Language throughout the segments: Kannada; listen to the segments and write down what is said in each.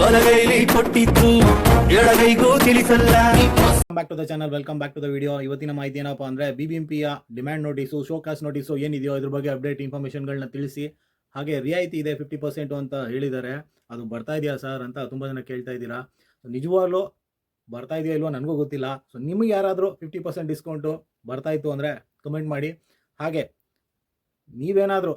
ಬಲಗೈಲಿ ಕೊಟ್ಟಿದ್ದು, ಎಡಗೈಗೂ ತಿಳಿಸಲ್ಲ. Back to the channel welcome back to the video ಇವತ್ತಿನ ಮಾಹಿತಿ ಏನಪ್ಪ ಅಂದ್ರೆ ಬಿಬಿಎಂಪಿಯ ಡಿಮ್ಯಾಂಡ್ ನೋಟಿಸು ಶೋಕಾಸ್ ನೋಟಿಸು ಏನಿದೆಯೋ ಇದ್ರ ಬಗ್ಗೆ ಅಪ್ಡೇಟ್ ಇನ್ಫಾರ್ಮೇಶನ್ಗಳನ್ನ ತಿಳಿಸಿ. ಹಾಗೆ ರಿಯಾಯಿತಿ ಇದೆ ಫಿಫ್ಟಿ ಪರ್ಸೆಂಟ್ ಅಂತ ಹೇಳಿದ್ದಾರೆ. ಅದು ಬರ್ತಾ ಇದೆಯಾ ಸರ್ ಅಂತ ತುಂಬ ಜನ ಕೇಳ್ತಾ ಇದ್ದೀರಾ. ನಿಜವಾಗ್ಲೂ ಬರ್ತಾ ಇದೆಯಾ ಇಲ್ವೋ ನನಗೂ ಗೊತ್ತಿಲ್ಲ. ಸೊ ನಿಮಗೆ ಯಾರಾದರೂ ಫಿಫ್ಟಿ ಪರ್ಸೆಂಟ್ ಡಿಸ್ಕೌಂಟು ಬರ್ತಾ ಇತ್ತು ಅಂದರೆ ಕಮೆಂಟ್ ಮಾಡಿ. ಹಾಗೆ ನೀವೇನಾದರೂ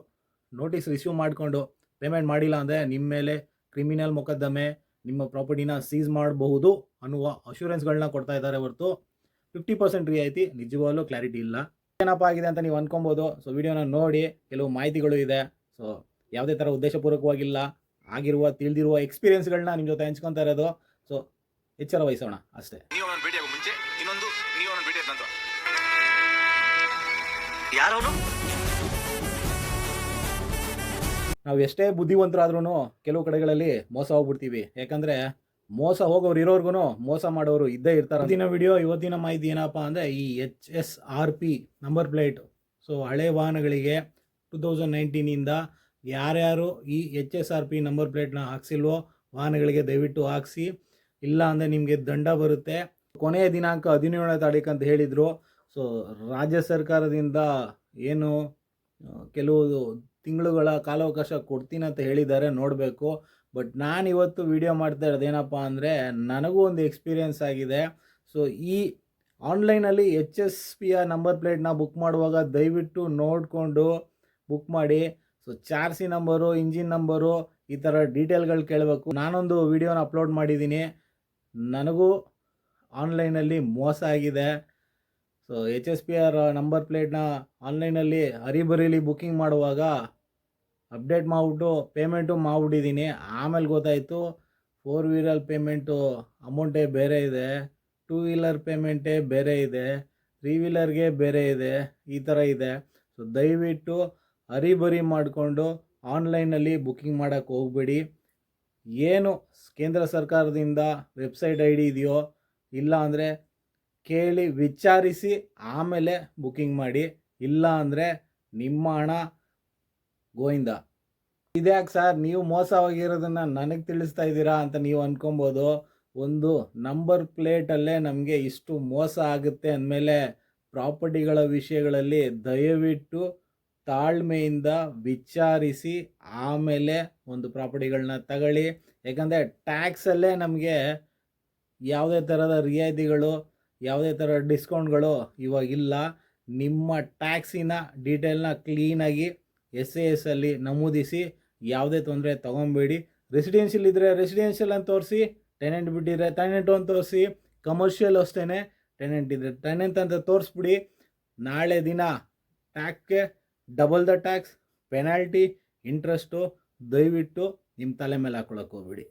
ನೋಟಿಸ್ ರಿಸೀವ್ ಮಾಡಿಕೊಂಡು ಪೇಮೆಂಟ್ ಮಾಡಿಲ್ಲ ಅಂದರೆ ನಿಮ್ಮ ಮೇಲೆ ಕ್ರಿಮಿನಲ್ ಮೊಕದ್ದಮೆ ನಿಮ್ಮ ಪ್ರಾಪರ್ಟಿನ ಸೀಸ್ ಮಾಡಬಹುದು ಅನ್ನುವ ಅಶ್ಯೂರೆನ್ಸ್ಗಳನ್ನ ಕೊಡ್ತಾ ಇದ್ದಾರೆ ಹೊರತು ಫಿಫ್ಟಿ ಪರ್ಸೆಂಟ್ ರಿಯಾಯಿತಿ ನಿಜವಾಗ್ಲೂ ಕ್ಲಾರಿಟಿ ಇಲ್ಲ. ಏನಪ್ಪ ಆಗಿದೆ ಅಂತ ನೀವು ಅಂದ್ಕೊಬೋದು ಸೊ ವಿಡಿಯೋನ ನೋಡಿ, ಕೆಲವು ಮಾಹಿತಿಗಳು ಇದೆ. ಸೊ ಯಾವುದೇ ಥರ ಉದ್ದೇಶಪೂರ್ವಕವಾಗಿಲ್ಲ. ಆಗಿರುವ, ತಿಳಿದಿರುವ ಎಕ್ಸ್ಪೀರಿಯನ್ಸ್ಗಳನ್ನ ನಿಮ್ಮ ಜೊತೆ ಹಂಚ್ಕೊತಾ ಇರೋದು. ಸೊ ಎಚ್ಚರ ವಹಿಸೋಣ ಅಷ್ಟೇ. ಮುಂಚೆ ನಾವು ಎಷ್ಟೇ ಬುದ್ಧಿವಂತರಾದ್ರೂ ಕೆಲವು ಕಡೆಗಳಲ್ಲಿ ಮೋಸ ಹೋಗ್ಬಿಡ್ತೀವಿ. ಯಾಕಂದ್ರೆ ಮೋಸ ಹೋಗೋರು ಇರೋರ್ಗು ಮೋಸ ಮಾಡೋರು ಇದ್ದೇ ಇರ್ತಾರೆ. ಇವತ್ತಿನ ವಿಡಿಯೋ ಇವತ್ತಿನ ಮಾಹಿತಿ ಏನಪ್ಪ ಅಂದರೆ ಈ H S R P number plate so ಹಳೆ ವಾಹನಗಳಿಗೆ ಟು ತೌಸಂಡ್ ನೈನ್ಟೀನಿಂದ ಯಾರ್ಯಾರು ಈ H S R P number ಪ್ಲೇಟ್ನ ಹಾಕ್ಸಿಲ್ವೋ ವಾಹನಗಳಿಗೆ ದಯವಿಟ್ಟು ಹಾಕ್ಸಿ. ಇಲ್ಲ ಅಂದರೆ ನಿಮಗೆ ದಂಡ ಬರುತ್ತೆ. ಕೊನೆಯ ದಿನಾಂಕ ಹದಿನೇಳನೇ ತಾರೀಕು ಅಂತ ಹೇಳಿದರು. ಸೊ ರಾಜ್ಯ ಸರ್ಕಾರದಿಂದ ಏನು ಕೆಲವು ತಿಂಗಳುಗಳ ಕಾಲಾವಕಾಶ ಕೊಡ್ತೀನಿ ಅಂತ ಹೇಳಿದ್ದಾರೆ, ನೋಡಬೇಕು. ಬಟ್ ನಾನು ಇವತ್ತು ವಿಡಿಯೋ ಮಾಡ್ತಾ ಇರೋದೇನಪ್ಪ ಅಂದರೆ, ನನಗೂ ಒಂದು ಎಕ್ಸ್ಪೀರಿಯೆನ್ಸ್ ಆಗಿದೆ. ಸೊ ಈ ಆನ್ಲೈನಲ್ಲಿ ಎಚ್ ಎಸ್ ಪಿಯ ನಂಬರ್ ಪ್ಲೇಟ್ನ ಬುಕ್ ಮಾಡುವಾಗ ದಯವಿಟ್ಟು ನೋಡಿಕೊಂಡು ಬುಕ್ ಮಾಡಿ. ಸೊ ಚಾರ್ಸಿ ನಂಬರು ಇಂಜಿನ್ ನಂಬರು ಈ ಥರ ಡೀಟೇಲ್ಗಳು ಕೇಳಬೇಕು. ನಾನೊಂದು ವಿಡಿಯೋನ ಅಪ್ಲೋಡ್ ಮಾಡಿದ್ದೀನಿ. ನನಗೂ ಆನ್ಲೈನಲ್ಲಿ ಮೋಸ ಆಗಿದೆ. So H S P R number ಪ್ಲೇಟ್ನ ಆನ್ಲೈನಲ್ಲಿ ಹರಿಬರಿಲಿ ಬುಕ್ಕಿಂಗ್ ಮಾಡುವಾಗ ಅಪ್ಡೇಟ್ ಮಾಡಿಬಿಟ್ಟು ಪೇಮೆಂಟು ಮಾಡಿಬಿಟ್ಟಿದ್ದೀನಿ. ಆಮೇಲೆ ಗೊತ್ತಾಯಿತು ಫೋರ್ ವೀಲರ್ ಪೇಮೆಂಟು ಅಮೌಂಟೇ ಬೇರೆ ಇದೆ ಟೂ ವೀಲರ್ ಪೇಮೆಂಟೇ ಬೇರೆ ಇದೆ ತ್ರೀ ವೀಲರ್ಗೆ ಬೇರೆ ಇದೆ, ಈ ಥರ ಇದೆ. ಸೊ ದಯವಿಟ್ಟು ಹರಿಬರಿ ಮಾಡಿಕೊಂಡು ಆನ್ಲೈನಲ್ಲಿ ಬುಕ್ಕಿಂಗ್ ಮಾಡೋಕ್ಕೆ ಹೋಗಬೇಡಿ. ಏನು ಕೇಂದ್ರ ಸರ್ಕಾರದಿಂದ ವೆಬ್ಸೈಟ್ ಐ ಡಿ ಇದೆಯೋ, ಇಲ್ಲ ಅಂದರೆ ಕೇಳಿ ವಿಚಾರಿಸಿ ಆಮೇಲೆ ಬುಕ್ಕಿಂಗ್ ಮಾಡಿ. ಇಲ್ಲ ಅಂದರೆ ನಿಮ್ಮ ಹಣ ಗೋವಿಂದ ಇದ್ಯಾಕೆ ಸರ್ ನೀವು ಮೋಸವಾಗಿರೋದನ್ನು ನನಗೆ ತಿಳಿಸ್ತಾ ಇದ್ದೀರಾ ಅಂತ ನೀವು ಅಂದ್ಕೊಬೋದು ಒಂದು ನಂಬರ್ ಪ್ಲೇಟಲ್ಲೇ ನಮಗೆ ಇಷ್ಟು ಮೋಸ ಆಗುತ್ತೆ ಅಂದಮೇಲೆ ಪ್ರಾಪರ್ಟಿಗಳ ವಿಷಯಗಳಲ್ಲಿ ದಯವಿಟ್ಟು ತಾಳ್ಮೆಯಿಂದ ವಿಚಾರಿಸಿ ಆಮೇಲೆ ಒಂದು ಪ್ರಾಪರ್ಟಿಗಳನ್ನ ತಗೊಳ್ಳಿ. ಯಾಕಂದರೆ ಟ್ಯಾಕ್ಸಲ್ಲೇ ನಮಗೆ ಯಾವುದೇ ಥರದ ರಿಯಾಯಿತಿಗಳು ಯಾವುದೇ ಥರ ಡಿಸ್ಕೌಂಟ್ಗಳು ಇವಾಗಿಲ್ಲ ನಿಮ್ಮ ಟ್ಯಾಕ್ಸಿನ ಡೀಟೇಲ್ನ ಕ್ಲೀನಾಗಿ ಎಸ್ ಎ ಎಸ್ ಅಲ್ಲಿ ನಮೂದಿಸಿ ಯಾವುದೇ ತೊಂದರೆ ತೊಗೊಬೇಡಿ. ರೆಸಿಡೆನ್ಷಿಯಲ್ ಇದ್ದರೆ ರೆಸಿಡೆನ್ಷಿಯಲ್ ಅಂತ ತೋರಿಸಿ, ಟೆನೆಂಟ್ ಬಿಟ್ಟಿದ್ರೆ ಟೆನೆಂಟು ಅಂತ ತೋರಿಸಿ, ಕಮರ್ಷಿಯಲ್ ಅಷ್ಟೇ ಟೆನೆಂಟ್ ಇದ್ದರೆ ಟೆನೆಂಟ್ ಅಂತ ತೋರಿಸ್ಬಿಡಿ. ನಾಳೆ ದಿನ ಟ್ಯಾಕ್ಸ್ಗೆ double the tax, penalty, interest, ದಯವಿಟ್ಟು ನಿಮ್ಮ ತಲೆ ಮೇಲೆ ಹಾಕೊಳಕ್ಕೆ ಹೋಗ್ಬಿಡಿ.